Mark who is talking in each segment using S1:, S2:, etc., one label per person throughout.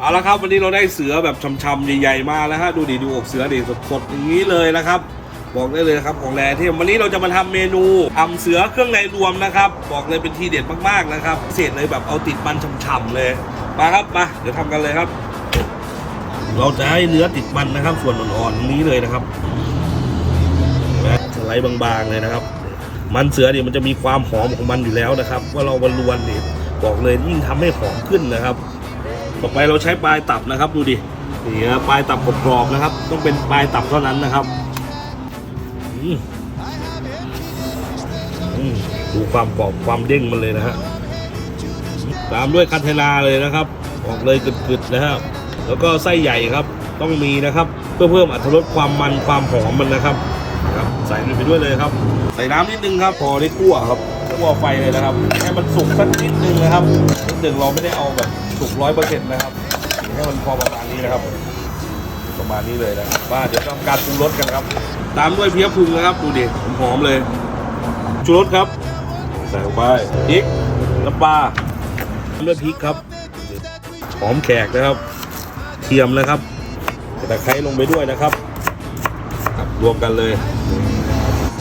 S1: เอาละครับวันนี้เราได้เสือแบบช่ำๆใหญ่ๆมาแล้วฮะดูดิดูอกเสือดิสดๆอย่างนี้เลยนะครับ บอกได้เลยนะครับของแรที่วันนี้เราจะมาทำเมนูอ่ำเสือเครื่องในรวมนะครับ บอกเลยเป็นทีเด็ดมากๆนะครับเศษเลยแบบเอาติดมันฉ่ำๆเลยมาครับมาเดี๋ยวทำกันเลยครับ เราจะให้เนื้อติดมันนะครับ ส่วนอ่อนๆนี้เลยนะครับสไลด์บางๆเลยนะครับ มันเสือเนี่ยมันจะมีความหอมของมันอยู่แล้วนะครับว่าเราบรรลวนเนี่ยบอกเลยยิ่งทำให้หอมขึ้นนะครับ ต่อไปเราใช้ปลายตับนะครับดูดินี่นะปลายตับกรอบๆนะครับ ต้องเป็นปลายตับเท่านั้นนะครับอืมดูความกรอบความเด้งมันเลยนะฮะตามด้วยคันเทนาเลยนะครับออกเลยกึดๆนะฮะแล้วก็ไส้ใหญ่ครับต้องมีนะครับ เพื่อเพิ่มอรรถรสความมันความหอมมันนะครับครับใส่ลงไปด้วยเลยครับ ใส่น้ำนิดนึงครับ พอได้คั่วครับคั่วไฟเลยนะครับ ให้มันสุกสักนิดนึงนะครับนิดนึงเราไม่ได้เอาแบบ สุกร้อยเปอร์เซ็นต์นะครับให้มันพอประมาณนี้นะครับ ประมาณนี้เลยนะบว่าเดี๋ยวทำการปรุงรสกันครับ ตามด้วยเพี้ยพุงนะครับดูดิหอมๆเลยชูรสครับ ใส่ลงไปพริกน้ำปลาเลือดพริกครับหอมแขกนะครับเทียมนะครับตะไคร้ลงไปด้วยนะครับรวมกันเลย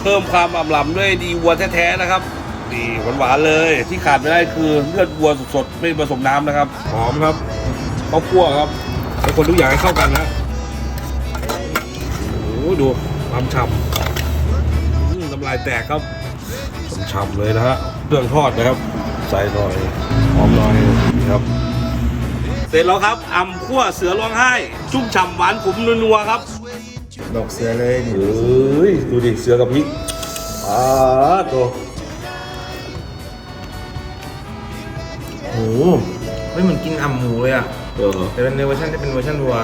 S1: เพิ่มความอ่ำล้ำด้วยดีวัวแท้ๆนะครับ ดีหวานๆเลย ที่ขาดไม่ได้คือเลือดวัวสดๆไม่ผสมน้ำนะครับหอมครับข้าวคั่วครับให้คนทุกอย่างให้เข้ากันนะโอ้โหดูความฉ่ำอืมน้ำลายแตกครับฉ่ำๆเลยนะฮะเครื่องทอดนะครับ ใส่หน่อยหอมหน่อยครับ เสร็จแล้วครับอ่ำคั่วเสือร้องไห้ ชุ่มฉ่ำหวานขมนัวๆครับ
S2: ดอกเสือเลยนี่
S1: เอ้ยดูดิเสือกับพริกอ่าตัว
S2: โอ้โหเฮ้ยเหมือนกินอ่ำหมูเลยอะ
S1: เออ
S2: แต่เป็นในเวอร์ชันที่เป็นเวอร์ชันวัว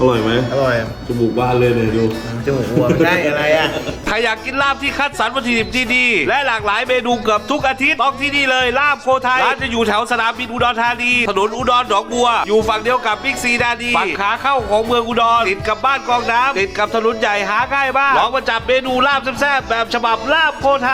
S1: อร่อยไหม
S2: อร่อย
S1: จมูกบานเลยเนี่ยดู
S2: จมูกวัวไม่ใช่อะไรอะ
S1: ใครอยากกินลาบที่คัดสรรวัตถุดิบที่ดี และหลากหลายเมนูเกือบทุกอาทิตย์ต้องที่นี่เลยลาบโคไทยร้านจะอยู่แถวสนามบินอุดรธานีถนนอุดรหนองบัว อยู่ฝั่งเดียวกับบิ๊กซีดาดีฝั่งขาเข้าของเมืองอุดรติดกับบ้านกองน้ำติดกับถนนใหญ่หาง่ายมากลองมาจับเมนูลาบแซ่บๆแบบฉบับลาบโคไทย